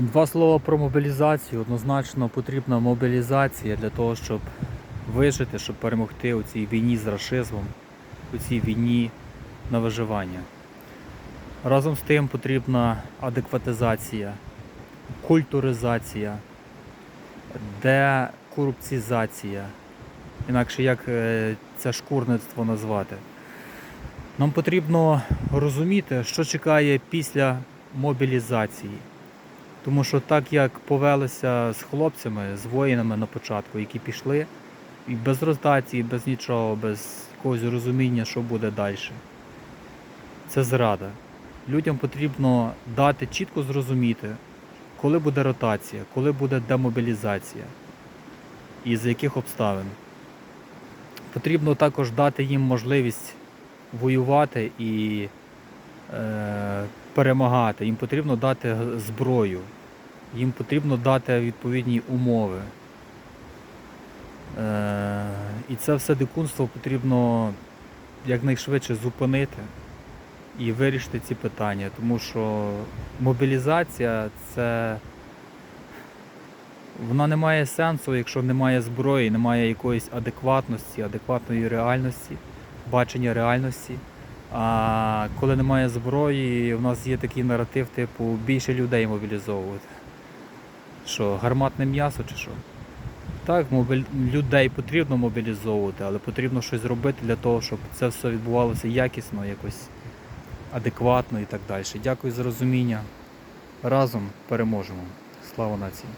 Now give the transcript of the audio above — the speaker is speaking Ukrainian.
Два слова про мобілізацію. Однозначно потрібна мобілізація для того, щоб вижити, щоб перемогти у цій війні з рашизмом, у цій війні на виживання. Разом з тим потрібна адекватизація, культуризація, декорупцізація. Інакше як е, це шкурництво назвати. Нам потрібно розуміти, що чекає після мобілізації. Тому що так як повелися з хлопцями, з воїнами на початку, які пішли, і без роздації, без нічого, без якогось розуміння, що буде далі. Це зрада. Людям потрібно дати чітко зрозуміти, коли буде ротація, коли буде демобілізація і з яких обставин. Потрібно також дати їм можливість воювати і е, перемагати. Їм потрібно дати зброю, їм потрібно дати відповідні умови. Е, і це все дикунство потрібно якнайшвидше зупинити і вирішити ці питання, тому що мобілізація це вона не має сенсу, якщо немає зброї, немає якоїсь адекватності, адекватної реальності, бачення реальності. А коли немає зброї, в нас є такий наратив, типу, більше людей мобілізовувати. Що, гарматне м'ясо чи що? Так, людей потрібно мобілізовувати, але потрібно щось зробити для того, щоб це все відбувалося якісно, якось адекватно і так далі. Дякую за розуміння. Разом переможемо. Слава нації!